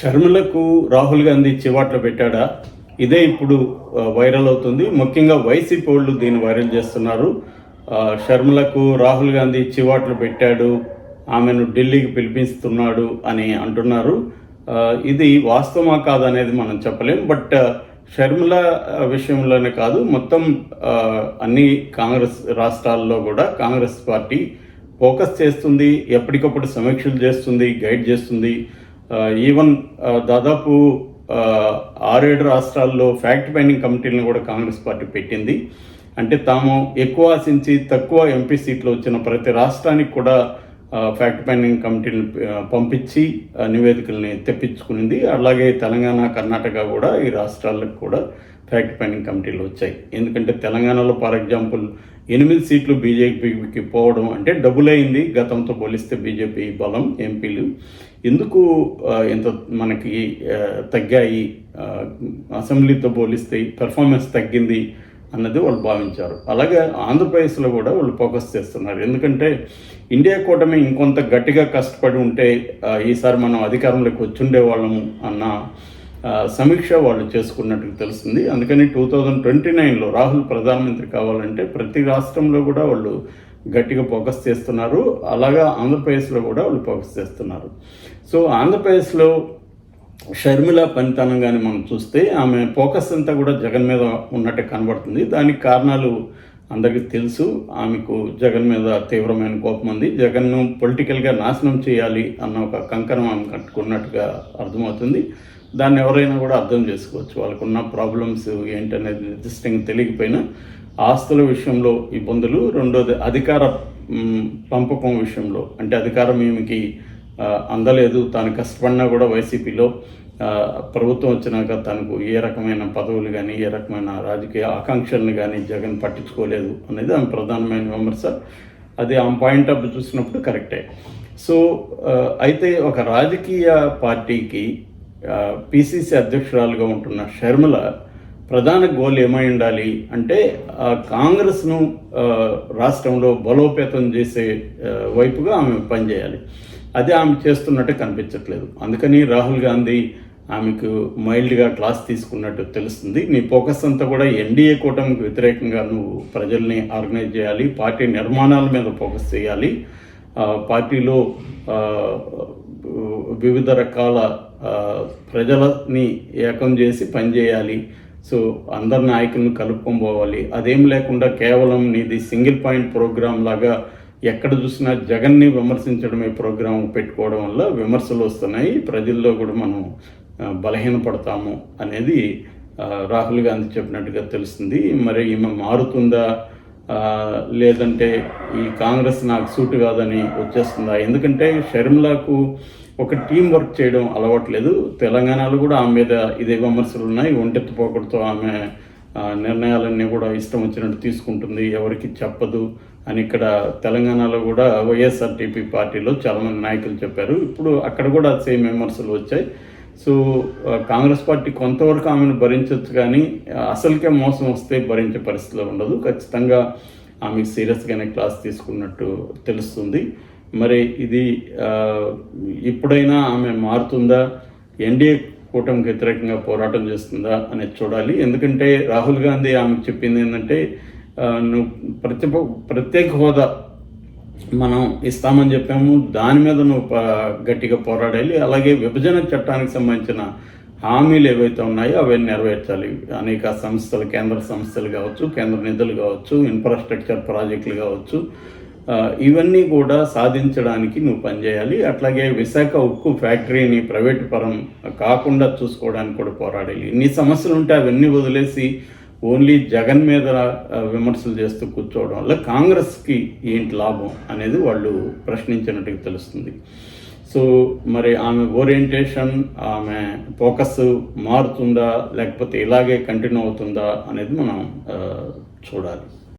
షర్మిలకు రాహుల్ గాంధీ చివాట్లు పెట్టాడా? ఇదే ఇప్పుడు వైరల్ అవుతుంది. ముఖ్యంగా వైసీపీ వాళ్ళు దీన్ని వైరల్ చేస్తున్నారు. షర్మిలకు రాహుల్ గాంధీ చివాట్లు పెట్టాడు. ఆమెను ఢిల్లీకి పిలిపిస్తున్నాడు అని అంటున్నారు. ఇది వాస్తవమా కాదనేది మనం చెప్పలేం. బట్ షర్మిల విషయంలోనే కాదు. మొత్తం అన్ని కాంగ్రెస్ రాష్ట్రాల్లో కూడా కాంగ్రెస్ పార్టీ ఫోకస్ చేస్తుంది. ఎప్పటికప్పుడు సమీక్షలు చేస్తుంది గైడ్ చేస్తుంది. ఈవెన్ దాదాపు ఆరేడు రాష్ట్రాల్లో ఫ్యాక్ట్ ఫైండింగ్ కమిటీలను కూడా కాంగ్రెస్ పార్టీ పెట్టింది. అంటే తాము ఎక్కువ ఆశించి తక్కువ ఎంపీ సీట్లు వచ్చిన ప్రతి రాష్ట్రానికి కూడా ఫ్యాక్ట్ ఫైండింగ్ కమిటీని పంపించి నివేదికల్ని తెప్పించుకునింది. అలాగే తెలంగాణ కర్ణాటక కూడా ఈ రాష్ట్రాలకు కూడా ఫ్యాక్ట్ ఫైండింగ్ కమిటీలు వచ్చాయి. ఎందుకంటే తెలంగాణలో ఫర్ ఎగ్జాంపుల్ ఎనిమిది సీట్లు బీజేపీకి పోవడం అంటే డబుల్ అయింది. గతంతో పోలిస్తే బీజేపీ బలం ఎంపీలు. ఎందుకు ఇంత మనకి తగ్గాయి? అసెంబ్లీతో పోలిస్తే పెర్ఫార్మెన్స్ తగ్గింది. అన్నది వాళ్ళు భావించారు. అలాగే ఆంధ్రప్రదేశ్లో కూడా వాళ్ళు ఫోకస్ చేస్తున్నారు. ఎందుకంటే ఇండియా కూటమి ఇంకొంత గట్టిగా కష్టపడి ఉంటే ఈసారి మనం అధికారంలోకి వచ్చుండే వాళ్ళము అన్న సమీక్ష వాళ్ళు చేసుకున్నట్టు తెలుస్తుంది. అందుకని టూ థౌజండ్ ట్వంటీ నైన్లో రాహుల్ ప్రధానమంత్రి కావాలంటే ప్రతి రాష్ట్రంలో కూడా వాళ్ళు గట్టిగా ఫోకస్ చేస్తున్నారు. అలాగా ఆంధ్రప్రదేశ్లో కూడా వాళ్ళు ఫోకస్ చేస్తున్నారు. సో ఆంధ్రప్రదేశ్లో షర్మిల పనితనం కానీ మనం చూస్తే ఆమె ఫోకస్ అంతా కూడా జగన్ మీద ఉన్నట్టు కనబడుతుంది. దానికి కారణాలు అందరికీ తెలుసు. ఆమెకు జగన్ మీద తీవ్రమైన కోపం ఉంది. జగన్ను పొలిటికల్గా నాశనం చేయాలి అన్న ఒక కంకణం ఆమె కట్టుకున్నట్టుగా అర్థమవుతుంది. దాన్ని ఎవరైనా కూడా అర్థం చేసుకోవచ్చు. వాళ్ళకున్న ప్రాబ్లమ్స్ ఏంటనేది నిర్దిష్టంగా తెలియకపోయినా ఆస్తుల విషయంలో ఇబ్బందులు. రెండోది అధికార పంపకం విషయంలో. అంటే అధికారం ఈమెకి అందలేదు. తాను కష్టపడినా కూడా వైసీపీలో ప్రభుత్వం వచ్చినాక తనకు ఏ రకమైన పదవులు కానీ ఏ రకమైన రాజకీయ ఆకాంక్షలను కానీ జగన్ పట్టించుకోలేదు అనేది ఆమె ప్రధానమైన విమర్శ. అది ఆమె పాయింట్ ఆఫ్ చూసినప్పుడు కరెక్టే. సో అయితే ఒక రాజకీయ పార్టీకి పిసిసి అధ్యక్షురాలుగా ఉంటున్న షర్మిల ప్రధాన గోల్ ఏమై ఉండాలి అంటే కాంగ్రెస్ను రాష్ట్రంలో బలోపేతం చేసే వైపుగా ఆమె పనిచేయాలి. అది ఆమె చేస్తున్నట్టు కనిపించట్లేదు. అందుకని రాహుల్ గాంధీ ఆమెకు మైల్డ్గా క్లాస్ తీసుకున్నట్టు తెలుస్తుంది. నీ ఫోకస్ అంతా కూడా ఎన్డీఏ కూటమికి వ్యతిరేకంగా నువ్వు ప్రజల్ని ఆర్గనైజ్ చేయాలి పార్టీ నిర్మాణాల మీద ఫోకస్ చేయాలి. పార్టీలో వివిధ రకాల ప్రజలని ఏకం చేసి పనిచేయాలి సో అందరి నాయకులను కలుపుకొని పోవాలి. అదేం లేకుండా కేవలం నీది సింగిల్ పాయింట్ ప్రోగ్రామ్ లాగా ఎక్కడ చూసినా జగన్ని విమర్శించడమే ప్రోగ్రాం పెట్టుకోవడం వల్ల విమర్శలు వస్తున్నాయి. ప్రజల్లో కూడా మనం బలహీనపడతాము అనేది రాహుల్ గాంధీ చెప్పినట్టుగా తెలుస్తుంది. మరి ఈమె మారుతుందా? లేదంటే ఈ కాంగ్రెస్ నాకు సూట్ కాదని వచ్చేస్తుందా? ఎందుకంటే షర్మిలకు ఒక టీం వర్క్ చేయడం అలవాట్లేదు. తెలంగాణలో కూడా ఆమె మీద ఇదే విమర్శలు ఉన్నాయి. ఒంటెత్తుపోకూడతో ఆమె నిర్ణయాలన్నీ కూడా ఇష్టం వచ్చినట్టు తీసుకుంటుంది. ఎవరికి చెప్పదు. అని ఇక్కడ తెలంగాణలో కూడా వైఎస్ఆర్టీపీ పార్టీలో చాలామంది నాయకులు చెప్పారు. ఇప్పుడు అక్కడ కూడా సేమ్ విమర్శలు వచ్చాయి. సో కాంగ్రెస్ పార్టీ కొంతవరకు ఆమెను భరించవచ్చు కానీ అసలుకే మోసం వస్తే భరించే పరిస్థితిలో ఉండదు. ఖచ్చితంగా ఆమె సీరియస్గానే క్లాస్ తీసుకున్నట్టు తెలుస్తుంది. మరి ఇది ఇప్పుడైనా ఆమె మారుతుందా? ఎన్డీఏ కూటమికి వ్యతిరేకంగా పోరాటం చేస్తుందా అనేది చూడాలి. ఎందుకంటే రాహుల్ గాంధీ ఆమెకు చెప్పింది ఏంటంటే నువ్వు ప్రతి ప్రత్యేక హోదా మనం ఇస్తామని చెప్పాము. దాని మీద నువ్వు గట్టిగా పోరాడాలి. అలాగే విభజన చట్టానికి సంబంధించిన హామీలు ఏవైతే ఉన్నాయో అవన్నీ నెరవేర్చాలి. అనేక సంస్థలు కేంద్ర సంస్థలు కావచ్చు కేంద్ర నిధులు కావచ్చు ఇన్ఫ్రాస్ట్రక్చర్ ప్రాజెక్టులు కావచ్చు ఇవన్నీ కూడా సాధించడానికి నువ్వు పనిచేయాలి. అట్లాగే విశాఖ ఉక్కు ఫ్యాక్టరీని ప్రైవేటు పరం కాకుండా చూసుకోవడానికి కూడా పోరాడాలి. ఇన్ని సమస్యలు ఉంటే అవన్నీ వదిలేసి ఓన్లీ జగన్ మీద విమర్శలు చేస్తూ కూర్చోవడం వల్ల కాంగ్రెస్కి ఏంటి లాభం అనేది వాళ్ళు ప్రశ్నించినట్టుగా తెలుస్తుంది. సో మరి ఆమె ఓరియంటేషన్ ఆమె ఫోకస్ మారుతుందా లేకపోతే ఇలాగే కంటిన్యూ అవుతుందా అనేది మనం చూడాలి.